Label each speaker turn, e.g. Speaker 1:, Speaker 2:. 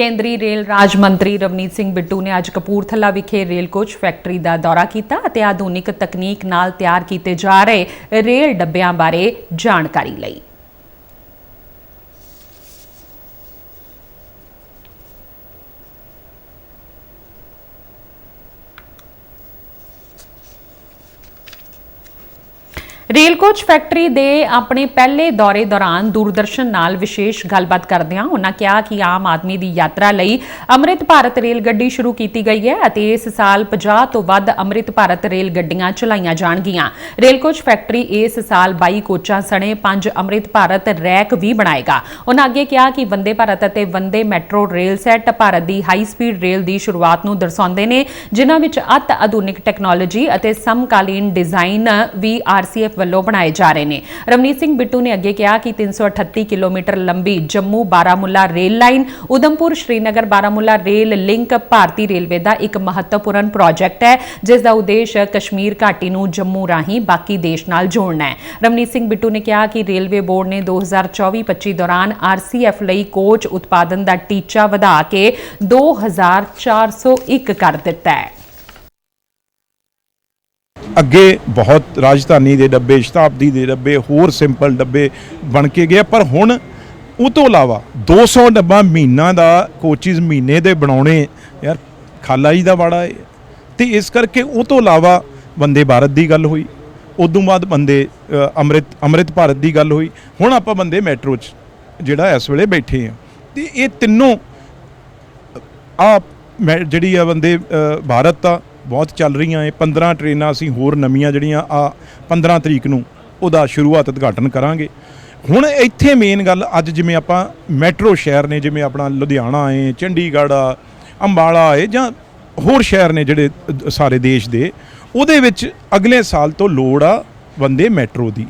Speaker 1: ਕੇਂਦਰੀ ਰੇਲ ਰਾਜ ਮੰਤਰੀ ਰਵਨੀਤ ਸਿੰਘ ਬਿੱਟੂ ਨੇ ਅੱਜ ਕਪੂਰਥਲਾ ਵਿਖੇ ਰੇਲ ਕੋਚ ਫੈਕਟਰੀ ਦਾ ਦੌਰਾ ਕੀਤਾ ਅਤੇ ਆਧੁਨਿਕ ਤਕਨੀਕ ਨਾਲ ਤਿਆਰ ਕੀਤੇ ਜਾ ਰਹੇ ਰੇਲ ਡੱਬਿਆਂ ਬਾਰੇ ਜਾਣਕਾਰੀ ਲਈ। ਰੇਲ ਕੋਚ ਫੈਕਟਰੀ ਦੇ ਆਪਣੇ ਪਹਿਲੇ ਦੌਰੇ ਦੌਰਾਨ ਦੂਰਦਰਸ਼ਨ ਨਾਲ ਵਿਸ਼ੇਸ਼ ਗੱਲਬਾਤ ਕਰਦਿਆਂ ਉਹਨਾਂ ਕਿਹਾ ਕਿ ਆਮ ਆਦਮੀ ਦੀ ਯਾਤਰਾ ਲਈ ਅੰਮ੍ਰਿਤ ਭਾਰਤ ਰੇਲ ਗੱਡੀ ਸ਼ੁਰੂ ਕੀਤੀ ਗਈ ਹੈ ਅਤੇ ਇਸ ਸਾਲ 50 ਤੋਂ ਵੱਧ ਅੰਮ੍ਰਿਤ ਭਾਰਤ ਰੇਲ ਗੱਡੀਆਂ ਚਲਾਈਆਂ ਜਾਣਗੀਆਂ। ਰੇਲ ਕੋਚ ਫੈਕਟਰੀ ਇਸ ਸਾਲ 22 ਕੋਚਾਂ ਸਣੇ 5 ਅੰਮ੍ਰਿਤ ਭਾਰਤ ਰੈਕ ਵੀ ਬਣਾਏਗਾ। ਉਹਨਾਂ ਅੱਗੇ ਕਿਹਾ ਕਿ ਵੰਦੇ ਭਾਰਤ ਅਤੇ Vande metro rail set Bharat ਦੀ ਹਾਈ ਸਪੀਡ ਰੇਲ ਦੀ ਸ਼ੁਰੂਆਤ ਨੂੰ ਦਰਸਾਉਂਦੇ ਨੇ, ਜਿਨ੍ਹਾਂ ਵਿੱਚ ਅਤ ਆਧੁਨਿਕ ਟੈਕਨੋਲੋਜੀ ਅਤੇ ਸਮਕਾਲੀਨ ਡਿਜ਼ਾਈਨ ਵੀ ਆਰਸੀਐਫ ਵੱਲੋਂ ਬਣਾਏ ਜਾ ਰਹੇ ਨੇ। ਰਮਨੀਤ ਸਿੰਘ ਬਿੱਟੂ ਨੇ ਅੱਗੇ ਕਿਹਾ ਕਿ 338 ਕਿਲੋਮੀਟਰ ਲੰਬੀ Jammu Baramulla rail line, Udhampur Srinagar Baramulla rail link ਭਾਰਤੀ ਰੇਲਵੇ ਦਾ ਇੱਕ ਮਹੱਤਵਪੂਰਨ ਪ੍ਰੋਜੈਕਟ ਹੈ, ਜਿਸ ਦਾ ਉਦੇਸ਼ ਕਸ਼ਮੀਰ ਘਾਟੀ ਨੂੰ ਜੰਮੂ ਰਾਹੀਂ ਬਾਕੀ ਦੇਸ਼ ਨਾਲ ਜੋੜਨਾ ਹੈ। ਰਮਨੀਤ ਸਿੰਘ ਬਿੱਟੂ ਨੇ ਕਿਹਾ ਕਿ ਰੇਲਵੇ ਬੋਰਡ ਨੇ 2024-25 ਦੌਰਾਨ ਆਰਸੀਐਫ ਲਈ ਕੋਚ ਉਤਪਾਦਨ ਦਾ ਟੀਚਾ ਵਧਾ ਕੇ 2401 ਕਰ ਦਿੱਤਾ ਹੈ।
Speaker 2: ਅੱਗੇ ਬਹੁਤ ਰਾਜਧਾਨੀ ਦੇ ਡੱਬੇ, ਸ਼ਤਾਬਦੀ ਦੇ ਡੱਬੇ, ਹੋਰ ਸਿੰਪਲ ਡੱਬੇ ਬਣ ਕੇ ਗਏ ਪਰ ਹੁਣ ਉਹ ਤੋਂ ਇਲਾਵਾ 200 ਡੱਬਾ ਮਹੀਨਾ ਦਾ ਕੋਚਿਸ ਮਹੀਨੇ ਦੇ ਬਣਾਉਣੇ, ਯਾਰ ਖਾਲਾ ਜੀ ਦਾ ਵਾੜਾ ਹੈ ਤੇ ਇਸ ਕਰਕੇ ਉਹ ਤੋਂ ਇਲਾਵਾ ਬੰਦੇ ਭਾਰਤ ਦੀ ਗੱਲ ਹੋਈ, ਉਦੋਂ ਬਾਅਦ ਬੰਦੇ ਅੰਮ੍ਰਿਤ ਅੰਮ੍ਰਿਤ ਭਾਰਤ ਦੀ ਗੱਲ ਹੋਈ, ਹੁਣ ਆਪਾਂ ਬੰਦੇ ਮੈਟਰੋ 'ਚ ਜਿਹੜਾ ਇਸ ਵੇਲੇ ਬੈਠੇ ਆ। ਤੇ ਇਹ ਤਿੰਨੋਂ ਆ ਜਿਹੜੀ ਆ ਬੰਦੇ ਭਾਰਤ ਆ ਬਹੁਤ ਚੱਲ ਰਹੀਆਂ ਏ 15 ਟ੍ਰੇਨਾਂ ਅਸੀਂ ਹੋਰ ਨਵੀਆਂ ਜਿਹੜੀਆਂ ਆ 15 ਤਰੀਕ ਨੂੰ ਉਹਦਾ ਸ਼ੁਰੂਆਤ ਉਦਘਾਟਨ ਕਰਾਂਗੇ। ਹੁਣ ਇੱਥੇ ਮੇਨ ਗੱਲ ਅੱਜ ਜਿਵੇਂ ਆਪਾਂ ਮੈਟਰੋ ਸ਼ਹਿਰ ਨੇ, ਜਿਵੇਂ ਆਪਣਾ ਲੁਧਿਆਣਾ ਏ ਚੰਡੀਗੜ੍ਹ ਆ, ਅੰਬਾਲਾ ਏ ਜਾਂ ਹੋਰ ਸ਼ਹਿਰ ਨੇ ਜਿਹੜੇ ਸਾਰੇ ਦੇਸ਼ ਦੇ, ਉਹਦੇ ਵਿੱਚ ਅਗਲੇ ਸਾਲ ਤੋਂ ਲੋੜ ਆ ਬੰਦੇ ਮੈਟਰੋ ਦੀ।